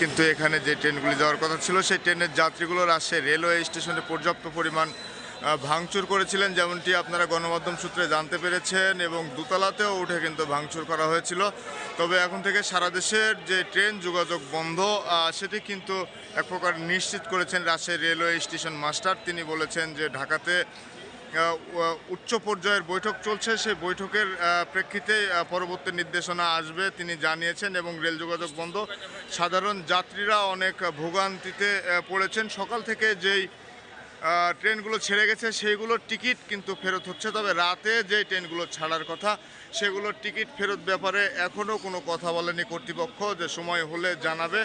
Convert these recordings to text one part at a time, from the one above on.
কিন্তু এখানে যে ট্রেনগুলি যাওয়ার কথা ছিল, সেই ট্রেনের যাত্রীগুলো রাজশাহী রেলওয়ে স্টেশনে পর্যাপ্ত পরিমাণ ভাঙচুর করেছিলেন। যেমনটি আপনারা গণমাধ্যম সূত্রে জানতে পেরেছেন এবং দোতলাতেও উঠে কিন্তু ভাঙচুর করা হয়েছিল। তবে এখন থেকে সারা দেশের যে ট্রেন যোগাযোগ বন্ধ সেটি কিন্তু এক প্রকার নিশ্চিত করেছেন রাজশাহী রেলওয়ে স্টেশন মাস্টার। তিনি বলেছেন যে ঢাকাতে উচ্চ পর্যায়ের বৈঠক চলছে। সেই বৈঠকের প্রেক্ষিতে পরবর্তী নির্দেশনা আসবে তিনি জানিয়েছেন এবং রেল যোগাযোগ বন্ধ। সাধারণ যাত্রীরা অনেক ভোগান্তিতে পড়েছেন। সকাল থেকে যেই ট্রেনগুলো ছেড়ে গেছে সেইগুলোর টিকিট কিন্তু ফেরত হচ্ছে। তবে রাতে যে ট্রেনগুলো ছাড়ার কথা, সেগুলোর টিকিট ফেরত ব্যাপারে এখনও কোনো কথা বলেনি কর্তৃপক্ষ। যে সময় হলে জানাবে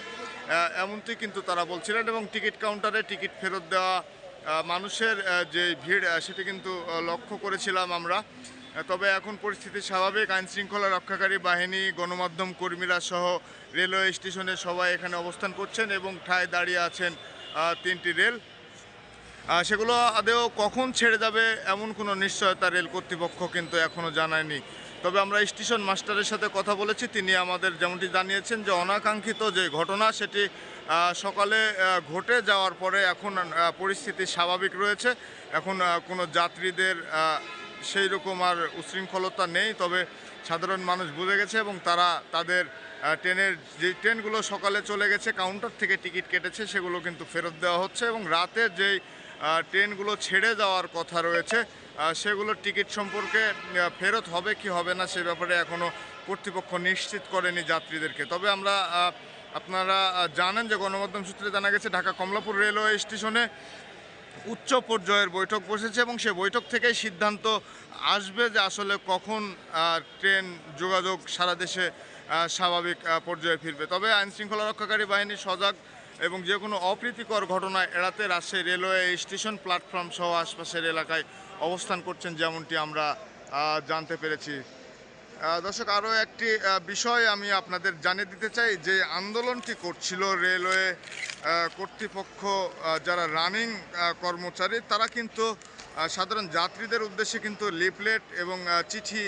এমনটি কিন্তু তারা বলছিলেন এবং টিকিট কাউন্টারে টিকিট ফেরত দেওয়া মানুষের যে ভিড় সেটি কিন্তু লক্ষ্য করেছিলাম আমরা। তবে এখন পরিস্থিতি স্বাভাবিক। আইন শৃঙ্খলা রক্ষাকারী বাহিনী, গণমাধ্যম কর্মীরা সহ রেলওয়ে স্টেশনে সবাই এখানে অবস্থান করছেন এবং ঠায় দাঁড়িয়ে আছেন তিনটি রেল। সেগুলো আদেও কখন ছেড়ে যাবে এমন কোনো নিশ্চয়তা রেল কর্তৃপক্ষ কিন্তু এখনও জানায়নি। তবে আমরা স্টেশন মাস্টারের সাথে কথা বলেছি। তিনি আমাদের যেমনটি জানিয়েছেন যে, অনাকাঙ্ক্ষিত যে ঘটনা সেটি সকালে ঘটে যাওয়ার পরে এখন পরিস্থিতি স্বাভাবিক রয়েছে। এখন কোনো যাত্রীদের সেই রকম আর উশৃঙ্খলতা নেই। তবে সাধারণ মানুষ বুঝে গেছে এবং তারা তাদের ট্রেনের যে ট্রেনগুলো সকালে চলে গেছে, কাউন্টার থেকে টিকিট কেটেছে, সেগুলো কিন্তু ফেরত দেওয়া হচ্ছে এবং রাতে যেই ট্রেনগুলো ছেড়ে যাওয়ার কথা রয়েছে সেগুলোর টিকিট সম্পর্কে ফেরত হবে কি হবে না সে ব্যাপারে এখনও কর্তৃপক্ষ নিশ্চিত করেনি যাত্রীদেরকে। তবে আমরা আপনারা জানেন যে গণমাধ্যম সূত্রে জানা গেছে ঢাকা কমলাপুর রেলওয়ে স্টেশনে উচ্চ পর্যায়ের বৈঠক বসেছে এবং সে বৈঠক থেকেই সিদ্ধান্ত আসবে যে আসলে কখন ট্রেন যোগাযোগ সারা দেশে স্বাভাবিক পর্যায়ে ফিরবে। তবে আইনশৃঙ্খলা রক্ষাকারী বাহিনী সজাগ এবং যে কোনো অপ্রীতিকর ঘটনা এড়াতে রাজশাহী রেলওয়ে স্টেশন প্ল্যাটফর্ম সহ আশপাশের এলাকায় অবস্থান করছেন যেমনটি আমরা জানতে পেরেছি। দর্শক, আরও একটি বিষয় আমি আপনাদের জানিয়ে দিতে চাই যে আন্দোলনটি করছিল রেলওয়ে কর্তৃপক্ষ যারা রানিং কর্মচারী, তারা কিন্তু সাধারণ যাত্রীদের উদ্দেশ্যে কিন্তু লিফলেট এবং চিঠি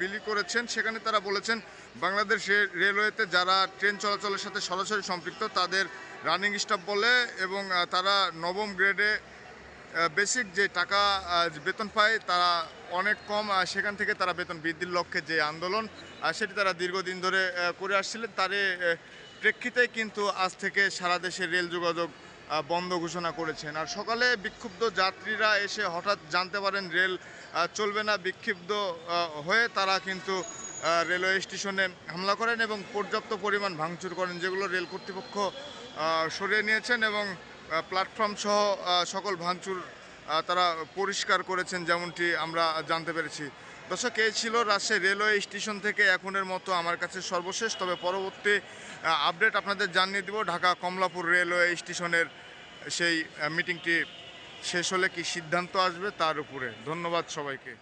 বিলি করেছেন। সেখানে তারা বলেছেন, বাংলাদেশ রেলওয়েতে যারা ট্রেন চলাচলের সাথে সরাসরি সম্পৃক্ত, তাদের রানিং স্টাফ বলে এবং তারা নবম গ্রেডে বেসিক যে টাকা বেতন পায়, তারা অনেক কম সেখান থেকে তারা বেতন বৃদ্ধির লক্ষ্যে যে আন্দোলন সেটি তারা দীর্ঘদিন ধরে করে আসছিলেন। তারে প্রেক্ষিতে কিন্তু আজ থেকে সারা দেশে রেল যোগাযোগ বন্ধ ঘোষণা করেছেন। আর সকালে বিক্ষুব্ধ যাত্রীরা এসে হঠাৎ জানতে পারেন রেল চলবে না বিক্ষুব্ধ হয়ে তারা কিন্তু রেলওয়ে স্টেশনে হামলা করেন এবং পর্যাপ্ত পরিমাণ ভাঙচুর করেন, যেগুলো রেল কর্তৃপক্ষ সরিয়ে নিয়েছেন এবং প্ল্যাটফর্ম সহ সকল ভাঙচুর তারা পরিষ্কার করেছেন, যেমনটি আমরা জানতে পেরেছি। দর্শক এ ছিল রাজশাহী রেলওয়ে স্টেশন থেকে এখনের মতো আমার কাছে সর্বশেষ। তবে পরবর্তী আপডেট আপনাদের জানিয়ে দিব, ঢাকা কমলাপুর রেলওয়ে স্টেশনের সেই মিটিংটি শেষ হলে কি সিদ্ধান্ত আসবে তার উপরে। ধন্যবাদ সবাইকে।